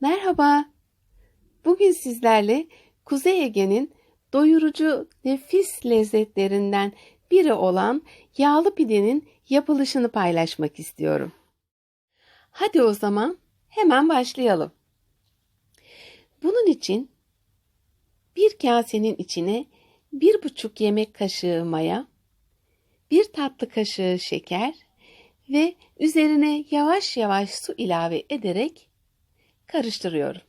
Merhaba. Bugün sizlerle Kuzey Ege'nin doyurucu nefis lezzetlerinden biri olan yağlı pidenin yapılışını paylaşmak istiyorum. Hadi o zaman hemen başlayalım. Bunun için bir kasenin içine bir buçuk yemek kaşığı maya, bir tatlı kaşığı şeker ve üzerine yavaş yavaş su ilave ederek karıştırıyorum.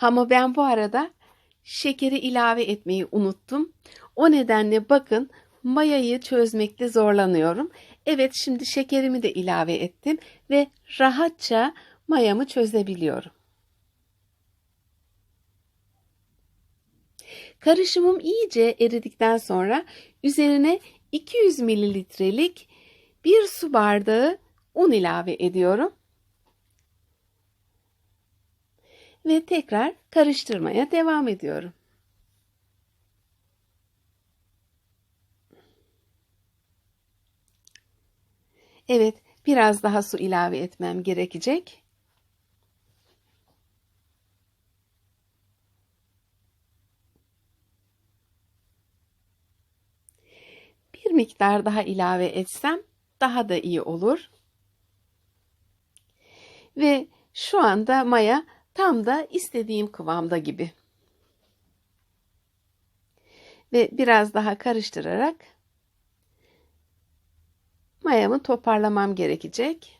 Ama ben bu arada şekeri ilave etmeyi unuttum. O nedenle bakın mayayı çözmekte zorlanıyorum. Evet şimdi şekerimi de ilave ettim ve rahatça mayamı çözebiliyorum. Karışımım iyice eridikten sonra üzerine 200 mililitrelik bir su bardağı un ilave ediyorum. Ve tekrar karıştırmaya devam ediyorum. Evet, biraz daha su ilave etmem gerekecek. Bir miktar daha ilave etsem daha da iyi olur. Ve şu anda maya tam da istediğim kıvamda gibi. Ve biraz daha karıştırarak mayamı toparlamam gerekecek.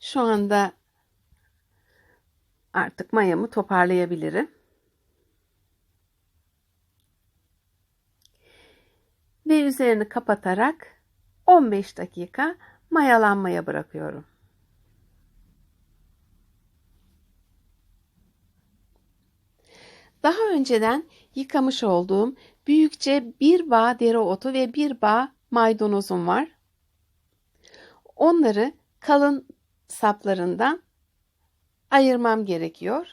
Şu anda artık mayamı toparlayabilirim. Ve üzerini kapatarak 15 dakika mayalanmaya bırakıyorum. Daha önceden yıkamış olduğum büyükçe bir bağ dereotu ve bir bağ maydanozum var. Onları kalın saplarından ayırmam gerekiyor.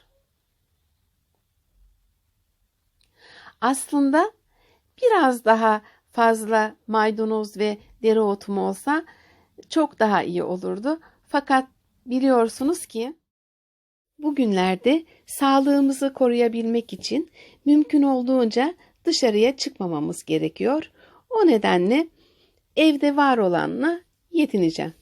Aslında biraz daha fazla maydanoz ve dereotum olsa çok daha iyi olurdu. Fakat biliyorsunuz ki bugünlerde sağlığımızı koruyabilmek için mümkün olduğunca dışarıya çıkmamamız gerekiyor. O nedenle evde var olanla yetineceğim.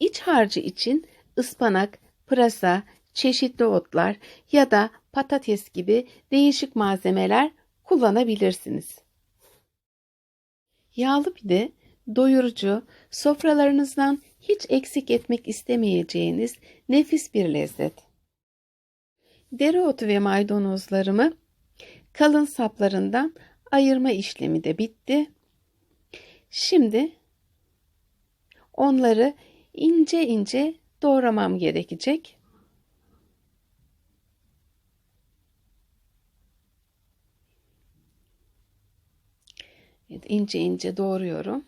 İç harcı için ıspanak, pırasa, çeşitli otlar ya da patates gibi değişik malzemeler kullanabilirsiniz. Yağlı pide doyurucu, sofralarınızdan hiç eksik etmek istemeyeceğiniz nefis bir lezzet. Dereotu ve maydanozlarımı kalın saplarından ayırma işlemi de bitti. Şimdi onları ince ince doğramam gerekecek. Evet, ince ince doğruyorum.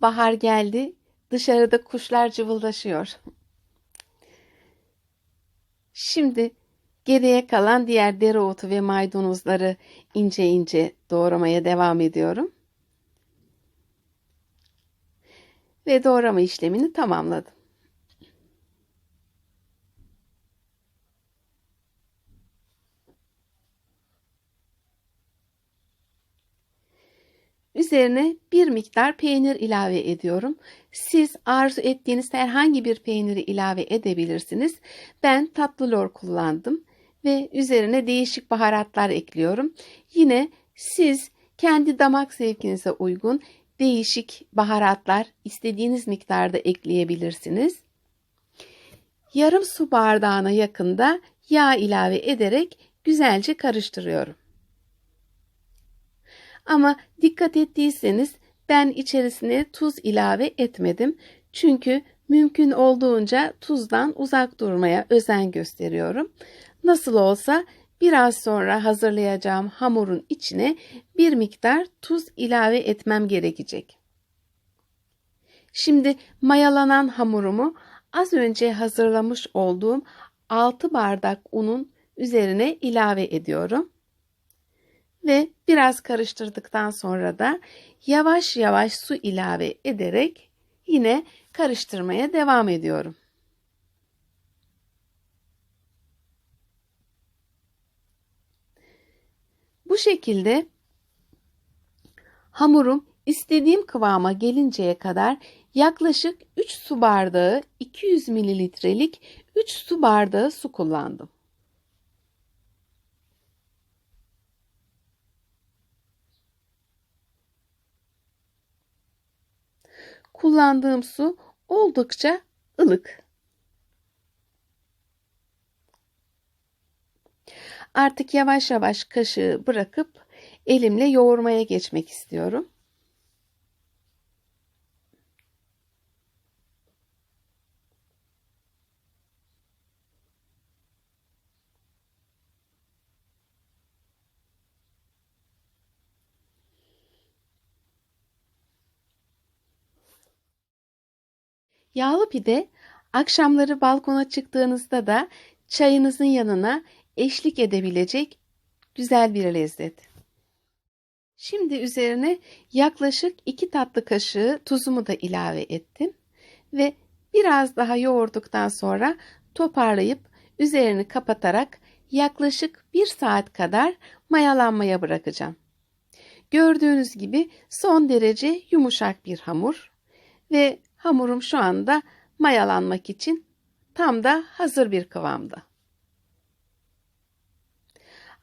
Bahar geldi. Dışarıda kuşlar cıvıldaşıyor. Şimdi geriye kalan diğer dereotu ve maydanozları ince ince doğramaya devam ediyorum. Ve doğrama işlemini tamamladım. Üzerine bir miktar peynir ilave ediyorum. Siz arzu ettiğiniz herhangi bir peyniri ilave edebilirsiniz. Ben tatlı lor kullandım ve üzerine değişik baharatlar ekliyorum. Yine siz kendi damak zevkinize uygun değişik baharatlar istediğiniz miktarda ekleyebilirsiniz. Yarım su bardağına yakında yağ ilave ederek güzelce karıştırıyorum. Ama dikkat ettiyseniz ben içerisine tuz ilave etmedim. Çünkü mümkün olduğunca tuzdan uzak durmaya özen gösteriyorum. Nasıl olsa biraz sonra hazırlayacağım hamurun içine bir miktar tuz ilave etmem gerekecek. Şimdi mayalanan hamurumu az önce hazırlamış olduğum 6 bardak unun üzerine ilave ediyorum. Ve biraz karıştırdıktan sonra da yavaş yavaş su ilave ederek yine karıştırmaya devam ediyorum. Bu şekilde hamurum istediğim kıvama gelinceye kadar yaklaşık 3 su bardağı 200 mililitrelik 3 su bardağı su kullandım. Kullandığım su oldukça ılık. Artık yavaş yavaş kaşığı bırakıp elimle yoğurmaya geçmek istiyorum. Yağlı pide akşamları balkona çıktığınızda da çayınızın yanına eşlik edebilecek güzel bir lezzet. Şimdi üzerine yaklaşık 2 tatlı kaşığı tuzumu da ilave ettim ve biraz daha yoğurduktan sonra toparlayıp üzerini kapatarak yaklaşık 1 saat kadar mayalanmaya bırakacağım. Gördüğünüz gibi son derece yumuşak bir hamur ve hamurum şu anda mayalanmak için tam da hazır bir kıvamda.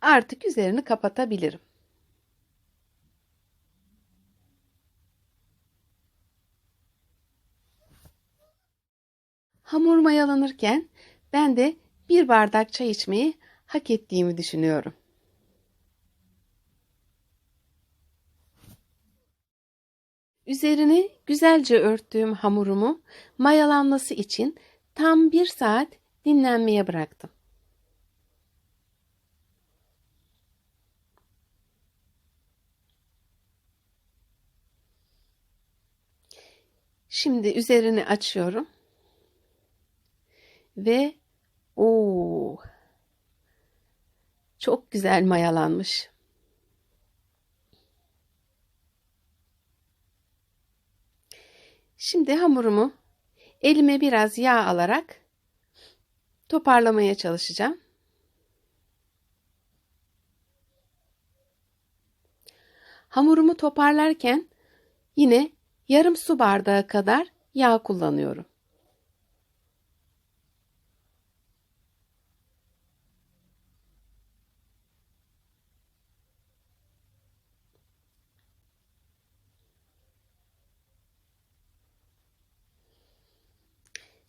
Artık üzerini kapatabilirim. Hamur mayalanırken ben de bir bardak çay içmeyi hak ettiğimi düşünüyorum. Üzerini güzelce örttüğüm hamurumu mayalanması için tam bir saat dinlenmeye bıraktım. Şimdi üzerini açıyorum. Ve o çok güzel mayalanmış. Şimdi hamurumu elime biraz yağ alarak toparlamaya çalışacağım. Hamurumu toparlarken yine yarım su bardağı kadar yağ kullanıyorum.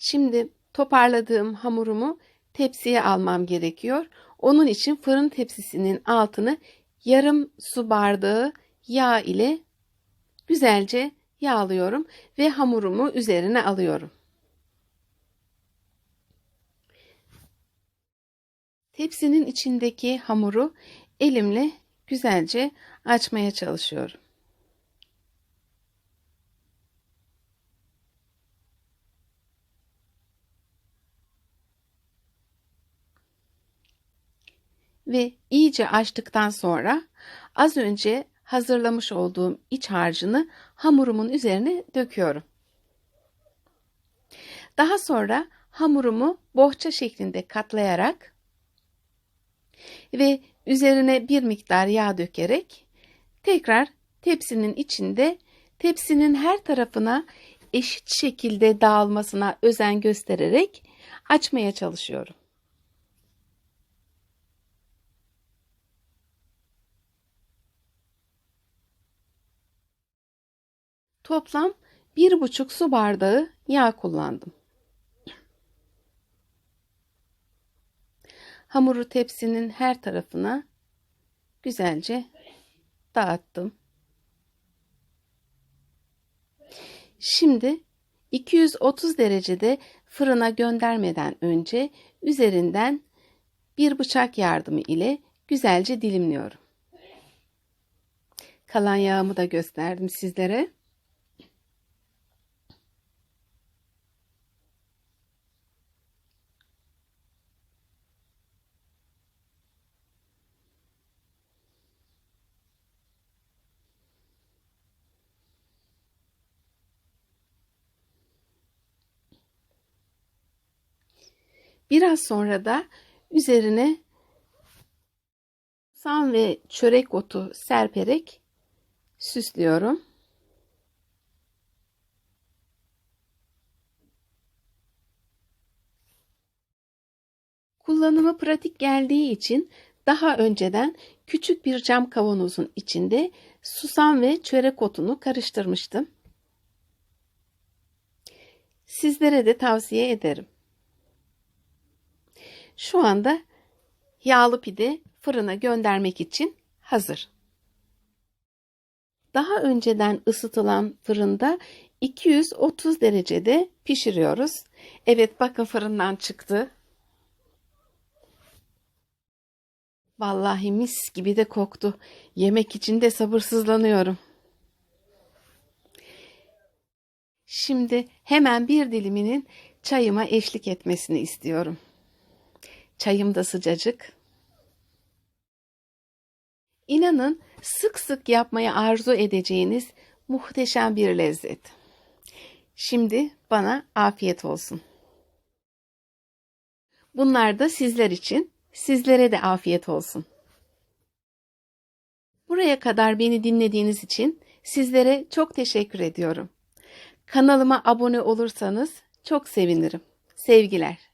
Şimdi toparladığım hamurumu tepsiye almam gerekiyor. Onun için fırın tepsisinin altını yarım su bardağı yağ ile güzelce yağlıyorum ve hamurumu üzerine alıyorum. Tepsinin içindeki hamuru elimle güzelce açmaya çalışıyorum. Ve iyice açtıktan sonra az önce hazırlamış olduğum iç harcını hamurumun üzerine döküyorum. Daha sonra hamurumu bohça şeklinde katlayarak ve üzerine bir miktar yağ dökerek tekrar tepsinin içinde tepsinin her tarafına eşit şekilde dağılmasına özen göstererek açmaya çalışıyorum. Toplam bir buçuk su bardağı yağ kullandım. Hamuru tepsinin her tarafına güzelce dağıttım. Şimdi 230 derecede fırına göndermeden önce üzerinden bir bıçak yardımı ile güzelce dilimliyorum. Kalan yağımı da gösterdim sizlere. Biraz sonra da üzerine susam ve çörek otu serperek süslüyorum. Kullanımı pratik geldiği için daha önceden küçük bir cam kavanozun içinde susam ve çörek otunu karıştırmıştım. Sizlere de tavsiye ederim. Şu anda yağlı pide fırına göndermek için hazır. Daha önceden ısıtılan fırında 230 derecede pişiriyoruz. Evet bakın fırından çıktı. Vallahi mis gibi de koktu. Yemek için de sabırsızlanıyorum. Şimdi hemen bir diliminin çayıma eşlik etmesini istiyorum. Çayım da sıcacık. İnanın sık sık yapmaya arzu edeceğiniz muhteşem bir lezzet. Şimdi bana afiyet olsun. Bunlar da sizler için, sizlere de afiyet olsun. Buraya kadar beni dinlediğiniz için sizlere çok teşekkür ediyorum. Kanalıma abone olursanız çok sevinirim. Sevgiler.